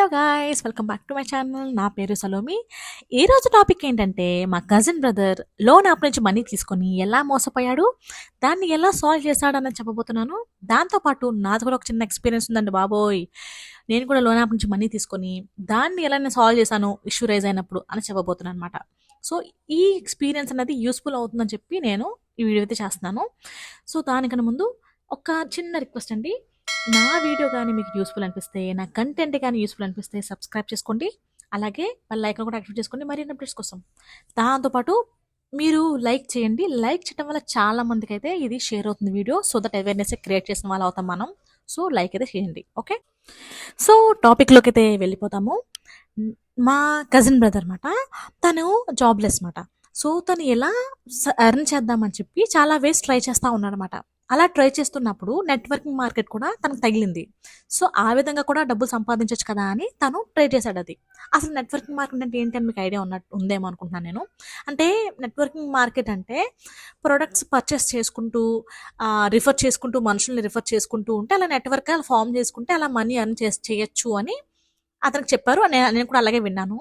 Hello guys welcome back to my channel నా పేరు సలోమి. ఈ రోజు టాపిక్ ఏంటంటే మా కజిన్ బ్రదర్ లోన్ యాప్ నుంచి మనీ తీసుకొని ఎలా మోసపోయాడు దాన్ని ఎలా సాల్వ్ చేశాడని చెప్పబోతున్నాను. దాంతోపాటు నాది కూడా ఒక చిన్న ఎక్స్పీరియన్స్ ఉందండి బాబోయ్. నేను కూడా లోన్ యాప్ నుంచి మనీ తీసుకొని దాన్ని ఎలా నేను సాల్వ్ చేశాను ఇష్యూ రైజ్ అయినప్పుడు అని చెప్పబోతున్నాను అనమాట సో ఈ ఎక్స్పీరియన్స్ అనేది యూస్ఫుల్ అవుతుందని చెప్పి నేను ఈ వీడియో అయితే చేస్తున్నాను. సో దానికన్నా ముందు ఒక చిన్న రిక్వెస్ట్ అండి. నా వీడియో కానీ మీకు యూస్ఫుల్ అనిపిస్తే నా కంటెంట్ కానీ యూస్ఫుల్ అనిపిస్తే సబ్స్క్రైబ్ చేసుకోండి. అలాగే వాళ్ళ లైక్ కూడా యాక్టివేట్ చేసుకోండి. మరిన్ని అప్డేట్స్ కోసం దాంతోపాటు మీరు లైక్ చేయండి. లైక్ చేయడం వల్ల చాలా మందికి అయితే ఇది షేర్ అవుతుంది video. So that awareness create చేసిన వాళ్ళు అవుతాం మనం. సో లైక్ అయితే చేయండి. ఓకే? సో టాపిక్లోకి అయితే వెళ్ళిపోతాము. మా కజిన్ బ్రదర్ అనమాట తను జాబ్లెస్ అనమాట సో తను ఎలా అర్న్ చేద్దామని చెప్పి చాలా వేస్ ట్రై చేస్తూ ఉన్నాడనమాట అలా ట్రై చేస్తున్నప్పుడు నెట్వర్కింగ్ మార్కెట్ కూడా తనకు తగిలింది. సో ఆ విధంగా కూడా డబ్బులు సంపాదించవచ్చు కదా అని తను ట్రై చేశాడు అది. అసలు నెట్వర్కింగ్ మార్కెట్ అంటే ఏంటి అని మీకు ఐడియా ఉన్నట్టు ఉందేమో అనుకుంటున్నాను నేను. అంటే నెట్వర్కింగ్ మార్కెట్ అంటే ప్రొడక్ట్స్ పర్చేస్ చేసుకుంటూ రిఫర్ చేసుకుంటూ మనుషుల్ని రిఫర్ చేసుకుంటూ ఉంటే అలా నెట్వర్క్ ఫామ్ చేసుకుంటే అలా మనీ అర్న్ చేసి చేయొచ్చు అని అతనికి చెప్పారు. నేను కూడా అలాగే విన్నాను.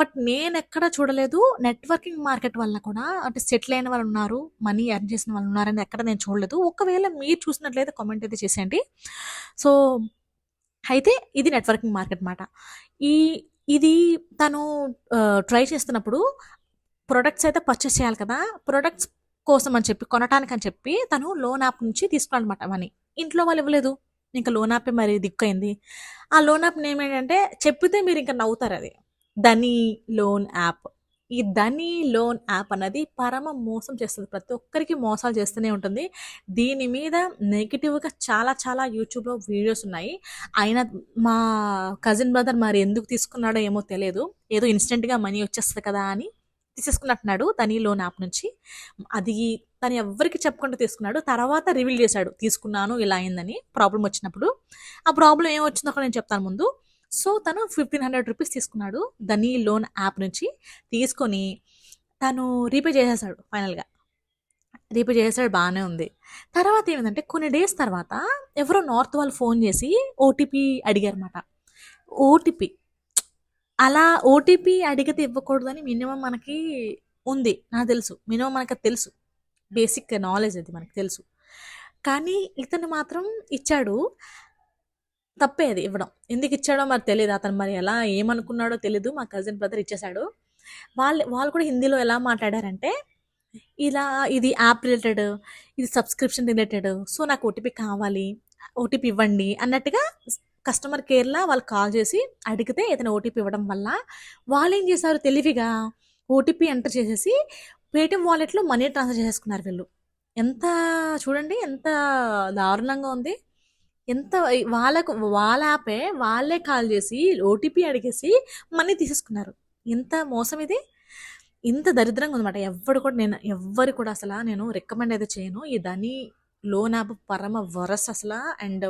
బట్ నేను ఎక్కడ చూడలేదు. నెట్వర్కింగ్ మార్కెట్ వల్ల కూడా అంటే సెటిల్ అయిన వాళ్ళు ఉన్నారు మనీ ఎర్న్ చేసిన వాళ్ళు ఉన్నారని ఎక్కడ నేను చూడలేదు. ఒకవేళ మీరు చూసినట్లయితే కామెంట్ అయితే చేసేయండి. సో అయితే ఇది నెట్వర్కింగ్ మార్కెట్ మాట. ఈ ఇది తను ట్రై చేస్తున్నప్పుడు ప్రొడక్ట్స్ అయితే పర్చేస్ చేయాలి కదా. ప్రొడక్ట్స్ కోసం అని చెప్పి కొనటానికి అని చెప్పి తను లోన్ యాప్ నుంచి తీసుకున్నాడనమాట మనీ. ఇంట్లో వాళ్ళు ఇవ్వలేదు. ఇంకా లోన్ యాప్ మరి దిక్కైంది. ఆ లోన్ యాప్ నేమ్ ఏంటంటే చెప్పితే మీరు ఇంకా నవ్వుతారు అది. Dhani loan app. ఈ ధనీ లోన్ యాప్ అనేది పరమ మోసం చేస్తుంది. ప్రతి ఒక్కరికి మోసాలు చేస్తూనే ఉంటుంది. దీని మీద నెగిటివ్గా చాలా చాలా యూట్యూబ్లో వీడియోస్ ఉన్నాయి. ఆయన మా కజిన్ బ్రదర్ మరి ఎందుకు తీసుకున్నాడో ఏమో తెలియదు. ఏదో ఇన్స్టెంట్గా మనీ వచ్చేస్తుంది కదా అని తీసేసుకున్నట్టున్నాడు ధనీ లోన్ యాప్ నుంచి. అది తను ఎవరికి చెప్పకుండా తీసుకున్నాడు. తర్వాత రివీల్ చేశాడు. తీసుకున్నాను ఇలా అయిందని ప్రాబ్లం వచ్చినప్పుడు. ఆ ప్రాబ్లం ఏం వచ్చిందో నేను చెప్తాను ముందు. సో తను ఫిఫ్టీన్ హండ్రెడ్ రూపీస్ తీసుకున్నాడు ధనీ లోన్ యాప్ నుంచి. తీసుకొని తను రీపే చేసేసాడు ఫైనల్గా. రీపే చేసేసాడు బాగానే ఉంది. తర్వాత ఏమైందంటే కొన్ని డేస్ తర్వాత ఎవరో నార్త్ వాళ్ళు ఫోన్ చేసి ఓటీపీ అడిగారన్నమాట. ఓటీపీ అలా ఓటీపీ అడిగితే ఇవ్వకూడదని మినిమం మనకి ఉంది. నాకు తెలుసు. మినిమం మనకి తెలుసు. బేసిక్ నాలెడ్జ్ అది మనకు తెలుసు. కానీ ఇతను మాత్రం ఇచ్చాడు. తప్పే అది ఇవ్వడం. ఎందుకు ఇచ్చాడో మరి తెలియదు అతను మరి ఎలా ఏమనుకున్నాడో తెలీదు. మా కజిన్ బ్రదర్ ఇచ్చేశాడు. వాళ్ళు వాళ్ళు కూడా హిందీలో ఎలా మాట్లాడారంటే ఇలా ఇది యాప్ రిలేటెడ్ ఇది సబ్స్క్రిప్షన్ రిలేటెడ్ సో నాకు ఓటీపీ కావాలి ఓటీపీ ఇవ్వండి అన్నట్టుగా కస్టమర్ కేర్లా వాళ్ళు కాల్ చేసి అడిగితే ఇతను ఓటీపీ ఇవ్వడం వల్ల వాళ్ళు ఏం చేశారు తెలివిగా ఓటీపీ ఎంటర్ చేసేసి పేటిఎం వాలెట్లో మనీ ట్రాన్స్ఫర్ చేసేసుకున్నారు వీళ్ళు. ఎంత చూడండి ఎంత దారుణంగా ఉంది. ఎంత వాళ్ళకు వాళ్ళ యాపే వాళ్ళే కాల్ చేసి ఓటీపీ అడిగేసి మనీ తీసేసుకున్నారు. ఎంత మోసం ఇది? ఇంత దరిద్రంగా ఉందన్నమాట. ఎవరు కూడా నేను ఎవ్వరు కూడా అసలు నేను రికమెండ్ అయితే చేయను. ఈ ధని లోన్ యాప్ పరమ వరస్ అసలు అండ్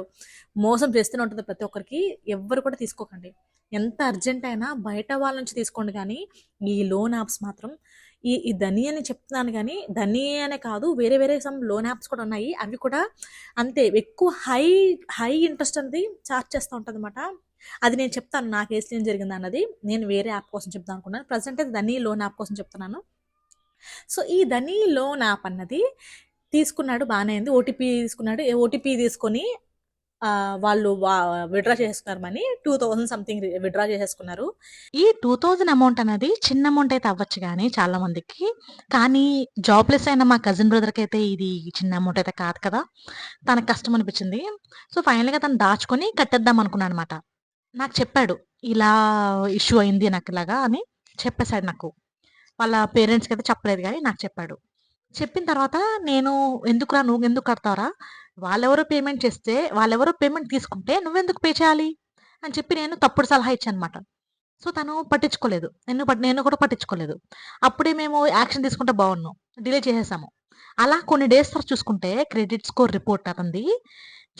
మోసం చేస్తూనే ఉంటుంది ప్రతి ఒక్కరికి. ఎవ్వరు కూడా తీసుకోకండి. ఎంత అర్జెంట్ అయినా బయట వాళ్ళ నుంచి తీసుకోండి కానీ ఈ లోన్ యాప్స్ మాత్రం ఈ ఈ ధని అని చెప్తున్నాను కానీ ధని అనే కాదు వేరే వేరే సమ్ లోన్ యాప్స్ కూడా ఉన్నాయి. అవి కూడా అంతే ఎక్కువ హై హై ఇంట్రెస్ట్ అనేది చార్జ్ చేస్తూ ఉంటుంది అనమాట అది నేను చెప్తాను నా కేసు ఏం జరిగింది అన్నది. నేను వేరే యాప్ కోసం చెప్తాను అనుకున్నాను. ప్రజెంట్ అయితే ధనీ లోన్ యాప్ కోసం చెప్తున్నాను. సో ఈ ధనీ లోన్ యాప్ అన్నది తీసుకున్నాడు బాగానే అయింది. ఓటీపీ తీసుకున్నాడు. ఓటీపీ తీసుకొని వాళ్ళు విడ్రా చేసుకున్నారు money two thousand something withdraw చేసేసుకున్నారు. ఈ టూ థౌజండ్ అమౌంట్ అనేది చిన్న అమౌంట్ అయితే అవ్వచ్చు కానీ చాలా మందికి. కానీ జాబ్లెస్ అయిన మా కజిన్ బ్రదర్కి అయితే ఇది చిన్న అమౌంట్ అయితే కాదు కదా. తనకు కష్టం అనిపించింది. సో ఫైనల్గా తను దాచుకొని కట్టేద్దాం అనుకున్నాను అనమాట నాకు చెప్పాడు ఇలా ఇష్యూ అయింది నాకు ఇలాగా అని చెప్పేశాడు నాకు. వాళ్ళ పేరెంట్స్కి అయితే చెప్పలేదు కానీ నాకు చెప్పాడు. చెప్పిన తర్వాత నేను ఎందుకురా నువ్వు ఎందుకు కడతావరా? వాళ్ళెవరో పేమెంట్ చేస్తే వాళ్ళెవరో పేమెంట్ తీసుకుంటే నువ్వెందుకు పే చేయాలి? అని చెప్పి నేను తప్పుడు సలహా ఇచ్చాను అనమాట సో తను పట్టించుకోలేదు. నేను నేను కూడా పట్టించుకోలేదు. అప్పుడే మేము యాక్షన్ తీసుకుంటే బాగున్నాం. డిలే చేసేసాము. అలా కొన్ని డేస్ తర్వాత చూసుకుంటే క్రెడిట్ స్కోర్ రిపోర్ట్ అతంది.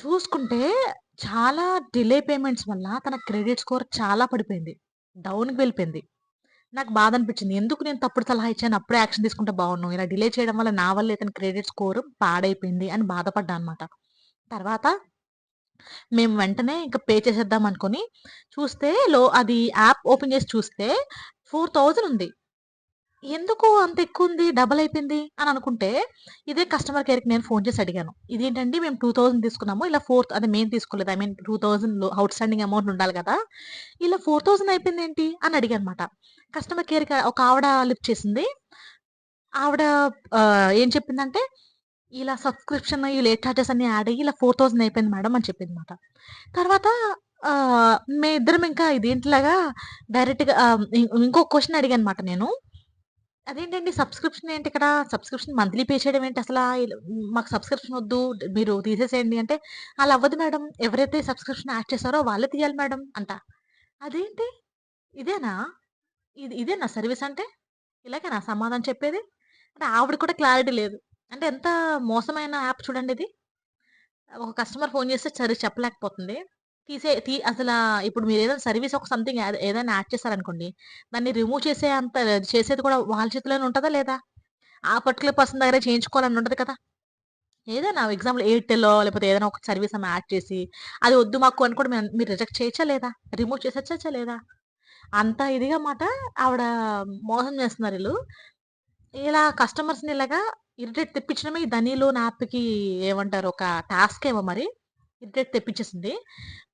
చూసుకుంటే చాలా డిలే పేమెంట్స్ వల్ల తన క్రెడిట్ స్కోర్ చాలా పడిపోయింది. డౌన్కి వెళ్ళిపోయింది. నాకు బాధ అనిపించింది ఎందుకు నేను తప్పుడు సలహా ఇచ్చాను? అప్పుడే యాక్షన్ తీసుకుంటే బాగున్నాను ఇలా డిలే చేయడం వల్ల నా వల్ల ఇతని క్రెడిట్ స్కోర్ పాడైపోయింది అని బాధపడ్డా అనమాట తర్వాత మేము వెంటనే ఇంక పే చేసేద్దాం అనుకొని చూస్తే లో అది యాప్ ఓపెన్ చేసి చూస్తే 4000 ఉంది. ఎందుకు అంత ఎక్కువ ఉంది డబుల్ అయిపోయింది అని అనుకుంటే, ఇదే కస్టమర్ కేర్‌కి నేను ఫోన్ చేసి అడిగాను. ఇదేంటండి మేము 2000 తీసుకున్నాము. ఇలా ఫోర్ అదే మేము తీసుకోలేదు. I mean two thousand outstanding amount ఉండాలి కదా! ఇలా ఫోర్ థౌజండ్ అయిపోయింది ఏంటి అని అడిగానమాట. కస్టమర్ కేర్‌కి ఒక ఆవిడ లిఫ్ట్ చేసింది. ఆవిడ ఏం చెప్పిందంటే, ఇలా సబ్స్క్రిప్షన్ ఈ లేట్ చార్జెస్ అన్నీ యాడ్ అయ్యి ఇలా 4000 అయిపోయింది మేడం అని చెప్పింది అనమాట తర్వాత మే ఇద్దరం ఇంకా ఇదేంటిలాగా డైరెక్ట్‌గా ఇంకో క్వశ్చన్ అడిగాను అనమాట నేను. అదేంటండి సబ్స్క్రిప్షన్ ఏంటి ఇక్కడ? సబ్స్క్రిప్షన్ మంత్లీ పే చేయడం ఏంటి అసలా? ఇల్ మాకు సబ్స్క్రిప్షన్ వద్దు. మీరు తీసేసేయండి అంటే, అలా అవ్వదు మేడం. ఎవరైతే సబ్స్క్రిప్షన్ యాడ్ చేశారో వాళ్ళే తీయాలి మేడం అంట. అదేంటి? ఇదేనా? ఇది ఇదేనా సర్విస్ అంటే? ఇలాగేనా సమాధానం చెప్పేది? అంటే ఆవిడ కూడా క్లారిటీ లేదు. అంటే ఎంత మోసమైన యాప్ చూడండి ఇది. ఒక కస్టమర్ ఫోన్ చేస్తే సరే చెప్పలేకపోతుంది. తీసే తీ అసలు ఇప్పుడు మీరు ఏదైనా సర్వీస్ ఒక సంథింగ్ ఏదైనా యాడ్ చేశారనుకోండి, దాన్ని రిమూవ్ చేసే అంత చేసేది కూడా వాళ్ళ చేతిలోనే ఉంటుందా లేదా? ఆ పర్టిక్యులర్ పర్సన్ దగ్గర చేయించుకోవాలని ఉంటుంది కదా! ఏదైనా ఎగ్జాంపుల్ ఎయిర్‌టెల్లో లేకపోతే ఏదైనా ఒక సర్వీస్ ఆమె యాడ్ చేసి, అది వద్దు మాకు అని కూడా మేము మీరు రిజెక్ట్ చేయొచ్చా లేదా? రిమూవ్ చేసేయచ్చా లేదా? అంత ఇదిగా మాట ఆవిడ మోసం చేస్తున్నారు వీళ్ళు ఇలా కస్టమర్స్‌ని ఇలాగా ఇరిటేట్ తెప్పించడమే ఈ ధనీ లోన్ ఏమంటారు ఒక టాస్క్ ఏమో మరి. ఇరిటేట్ తెప్పించేసింది.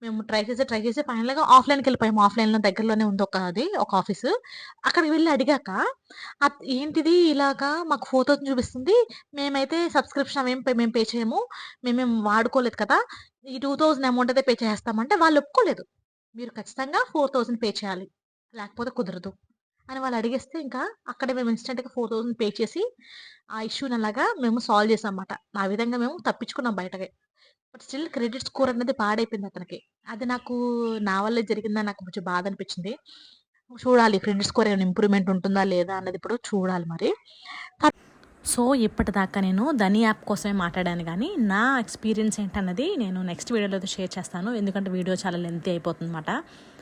మేము ట్రై చేసి, ట్రై చేసి ఫైనల్‌గా ఆఫ్‌లైన్‌కెళ్ళిపోయాము. ఆఫ్‌లైన్‌లో దగ్గరలోనే ఉంది ఒక అది ఒక ఆఫీసు. అక్కడికి వెళ్ళి అడిగాక ఏంటిది ఇలాగా మాకు 4000 చూపిస్తుంది. మేమైతే సబ్స్క్రిప్షన్ అవేం మేము పే చేయము. మేమేం వాడుకోలేదు కదా! ఈ 2000 అమౌంట్ అయితే పే చేస్తామంటే వాళ్ళు ఒప్పుకోలేదు. మీరు ఖచ్చితంగా 4000 పే చేయాలి. లేకపోతే కుదరదు. అని వాళ్ళు అడిగేస్తే ఇంకా అక్కడే మేము ఇన్స్టెంట్గా ఫోర్ థౌజండ్ పే చేసి, ఆ ఇష్యూని అలాగా మేము సాల్వ్ చేసామన్నమాట. ఆ విధంగా మేము తప్పించుకున్నాం బయటకి. బట్ స్టిల్ క్రెడిట్ స్కోర్ అనేది పాడైపోయింది అతనికి. అది నాకు నా వల్లే జరిగిందని నాకు కొంచెం బాధ అనిపించింది. చూడాలి క్రెడిట్ స్కోర్ ఏమైనా ఇంప్రూవ్‌మెంట్ ఉంటుందా? లేదా? అన్నది ఇప్పుడు చూడాలి మరి. సో, ఇప్పటిదాకా నేను ధని యాప్ కోసమే మాట్లాడాను కానీ నా ఎక్స్‌పీరియన్స్ ఏంటన్నది నేను నెక్స్ట్ వీడియోలో అయితే షేర్ చేస్తాను. ఎందుకంటే వీడియో చాలా లెంతీ అయిపోతుందన్నమాట.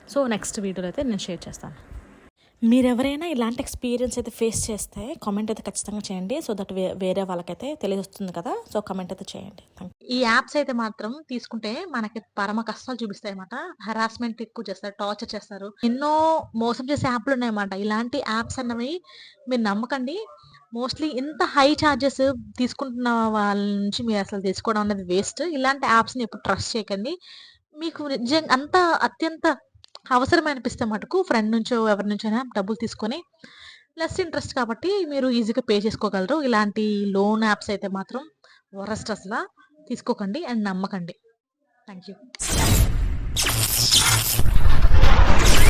సో, నెక్స్ట్ వీడియోలో అయితే నేను షేర్ చేస్తాను. మీరెవరైనా ఇలాంటి ఎక్స్‌పీరియన్స్ అయితే ఫేస్ చేస్తే కామెంట్ అయితే ఖచ్చితంగా చేయండి. సో దట్ వే వేరే వాళ్ళకైతే తెలియజొస్తుంది కదా! సో, కామెంట్ అయితే చేయండి. ఈ యాప్స్ అయితే మాత్రం తీసుకుంటే మనకి పరమ కష్టాలు చూపిస్తాయి అన్నమాట హరాస్మెంట్ ఎక్కువ చేస్తారు. టార్చర్ చేస్తారు. ఎన్నో మోసం చేసే యాప్లు ఉన్నాయన్నమాట ఇలాంటి యాప్స్ అన్నవి మీరు నమ్మకండి. మోస్ట్‌లీ ఇంత హై ఛార్జెస్ తీసుకుంటున్న వాళ్ళ నుంచి మీరు అసలు తీసుకోవడం అనేది వేస్ట్. ఇలాంటి యాప్స్‌ని ఎప్పుడు ట్రస్ట్ చేయకండి. మీకు నిజంగా అంత అత్యంత అవసరం అనిపిస్తే మటుకు ఫ్రెండ్ నుంచో ఎవరి నుంచైనా డబ్బులు తీసుకొని లెస్ ఇంట్రెస్ట్ కాబట్టి మీరు ఈజీగా పే చేసుకోగలరు. ఇలాంటి లోన్ యాప్స్ అయితే మాత్రం వరస్ట్ అసలు. తీసుకోకండి అండ్ నమ్మకండి. Thank you